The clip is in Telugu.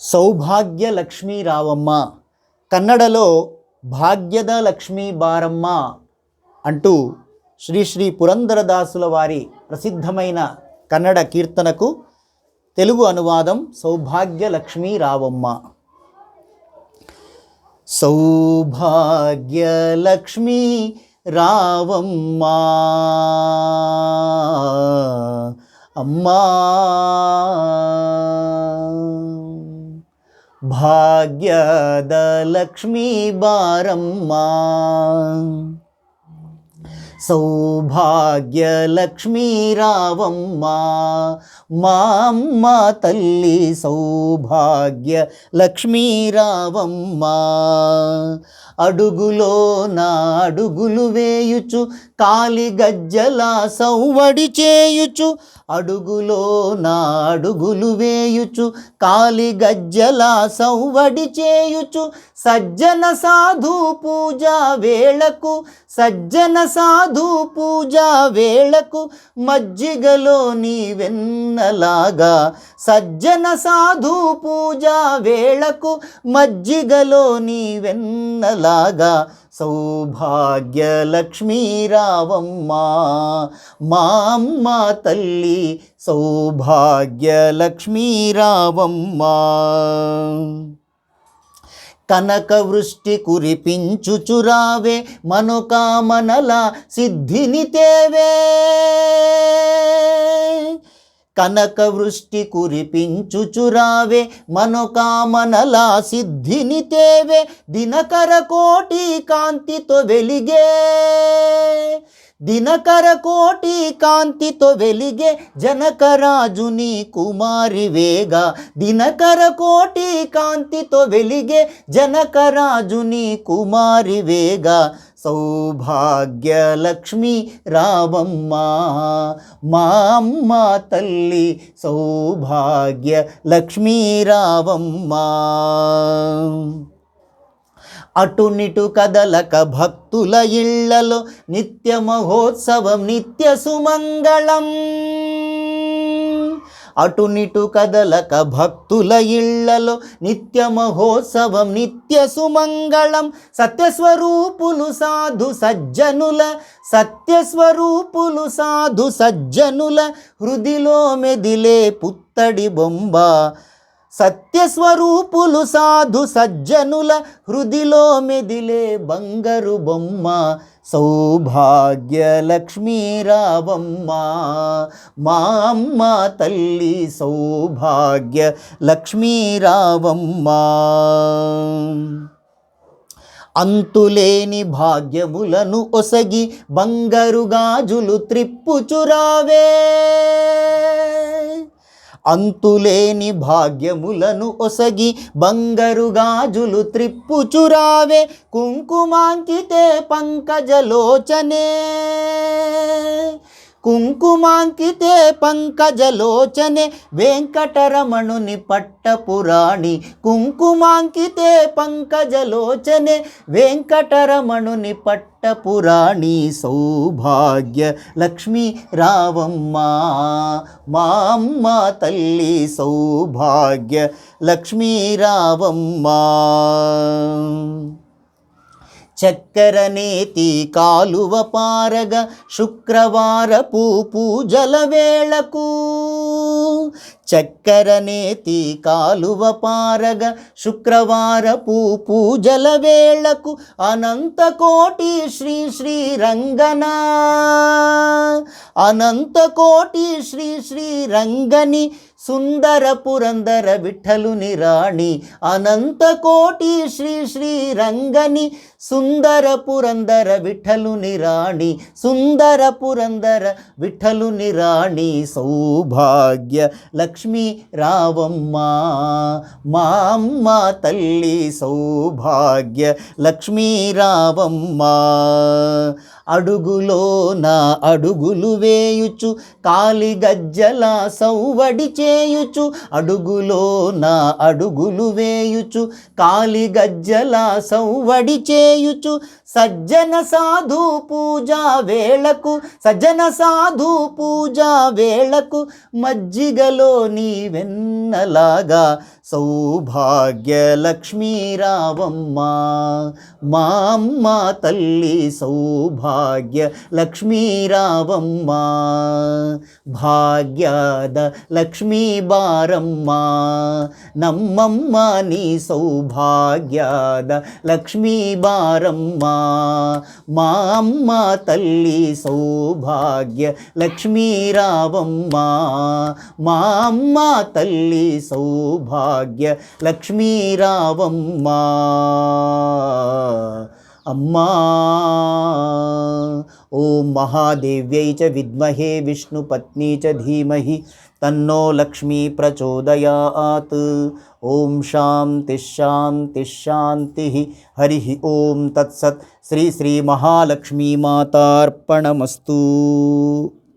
సౌభాగ్య లక్ష్మీ రావమ్మ కన్నడలో భాగ్యద లక్ష్మీ బారమ్మ అంటూ శ్రీ శ్రీ పురందరదాసుల వారి ప్రసిద్ధమైన కన్నడ కీర్తనకు తెలుగు అనువాదం సౌభాగ్య లక్ష్మీ రావమ్మ సౌభాగ్య లక్ష్మీ రావమ్మా అమ్మా. భాగ్యద లక్ష్మీ బారమ్మా సౌభాగ్య లక్ష్మీ రావమ్మా మా అమ్మ తల్లి సౌభాగ్య లక్ష్మీ రావమ్మా అడుగులో నా అడుగులు వేయుచు కాలి గజ్జల సౌవడి చేయుచు అడుగులో నా అడుగులు వేయుచు కాలి గజ్జల సౌవడి చేయుచు సజ్జన సాధు పూజా వేళకు సజ్జన సాధు పూజా వేళకు మజ్జిగలో నీ వెన్నలాగా సజ్జన సాధు పూజా వేళకు మజ్జిగలో నీ వెన్నలాగా సౌభాగ్యలక్ష్మీరావమ్మ లక్ష్మీ మా అమ్మ తల్లి సౌభాగ్యలక్ష్మీరావమ్మ. కనక వృష్టి కురిపించుచురావే మనోకామనల సిద్ధిని తేవే. కనక వృష్టి కురిపించుచురావే మనోకామనల సిద్ధిని తేవే దినకర కోటి కాంతితో వెలిగే దినకర కోటి కాంతితో వెలిగే జనకరాజుని కుమారి వేగ దినకర కోటి కాంతితో వెలిగే జనకరాజుని కుమారి వేగ సౌభాగ్య సౌభాగ్యలక్ష్మి రావమ్మ మా అమ్మ తల్లి సౌభాగ్య లక్ష్మీ రావమ్మ. అటునిటు కదలక భక్తుల ఇళ్ళలో నిత్య మహోత్సవం నిత్య సుమంగళం. అటునిటు కదలక భక్తుల ఇళ్ళలో నిత్య మహోత్సవం నిత్య సుమంగళం. సత్యస్వరూపులు సాధు సజ్జనుల సత్యస్వరూపులు సాధు సజ్జనుల. హృదిలో మెదిలే పుత్తడి బొంబ సత్యస్వరూపులు సాధు సజ్జనుల హృదిలో మెదిలే బంగారు బొమ్మ సౌభాగ్య లక్ష్మీ మా అమ్మ తల్లి సౌభాగ్య లక్ష్మీరావమ్మ అంతులేని భాగ్యములను ఒసగి బంగారు గాజులు త్రిప్పుచురావే. అంతులేని భాగ్యములను ఒసగి బంగారు గాజులు త్రిప్పుచురావే కుంకుమాంకితే పంకజలోచనే. కుంకుమాంకితే పంకజలోచనే వెంకటరమణుని పట్టపురాణి. కుంకుమాంకితే పంకజలోచనే వెంకటరమణుని పట్టపురాణి. సౌభాగ్య లక్ష్మీ రావమ్మ మా అమ్మ తల్లి సౌభాగ్య లక్ష్మీ రావమ్మ. చక్కెర నేతి కాలువ పారగ శుక్రవారపు పూజల వేళకు చక్కెర నేతి కాలువ పారగ శుక్రవారపు పూజల వేళకు అనంతకోటి శ్రీ శ్రీ రంగన. అనంతకోటి శ్రీ శ్రీ రంగని సుందర పురందర విఠలుని రాణి అనంత కోటి శ్రీ శ్రీ రంగని సుందర పురందర విఠలుని రాణి సుందర పురందర విఠలుని రాణి సౌభాగ్య లక్ష్మీ రావమ్మ మా అమ్మ తల్లి సౌభాగ్య లక్ష్మీ రావమ్మ. అడుగులో నా అడుగులు వేయుచు కాలి గజ్జల సౌవడి చేయుచు అడుగులో నా అడుగులు వేయుచు కాలి గజ్జల సౌవడి చేయుచు సజ్జన సాధు పూజా వేళకు సజ్జన సాధు పూజా వేళకు మజ్జిగలో నీ వెన్నలాగా సౌభాగ్యలక్ష్మీరావమ్మ మా అమ్మ తల్లి సౌభాగ్య లక్ష్మీరావమ్మ భాగ్యద లక్ష్మీ బారమ్మ నమ్మమ్మ నీ సౌభాగ్యద లక్ష్మీ బారమ్మ మా అమ్మ తల్లి సౌభాగ్య లక్ష్మీరావమ్మ మా అమ్మ తల్లి సౌభాగ్య లక్ష్మీ రావమ్మ అమ్మా ఓం మహాదేవ్యై చ విద్మహే విష్ణుపత్ని చ ధీమహి తన్నో లక్ష్మీ ప్రచోదయాత్ ఓం శాంతి శాంతి శాంతి హరి ఓం తత్సత్ శ్రీ శ్రీ మహాలక్ష్మీ మాతార్పణమస్తు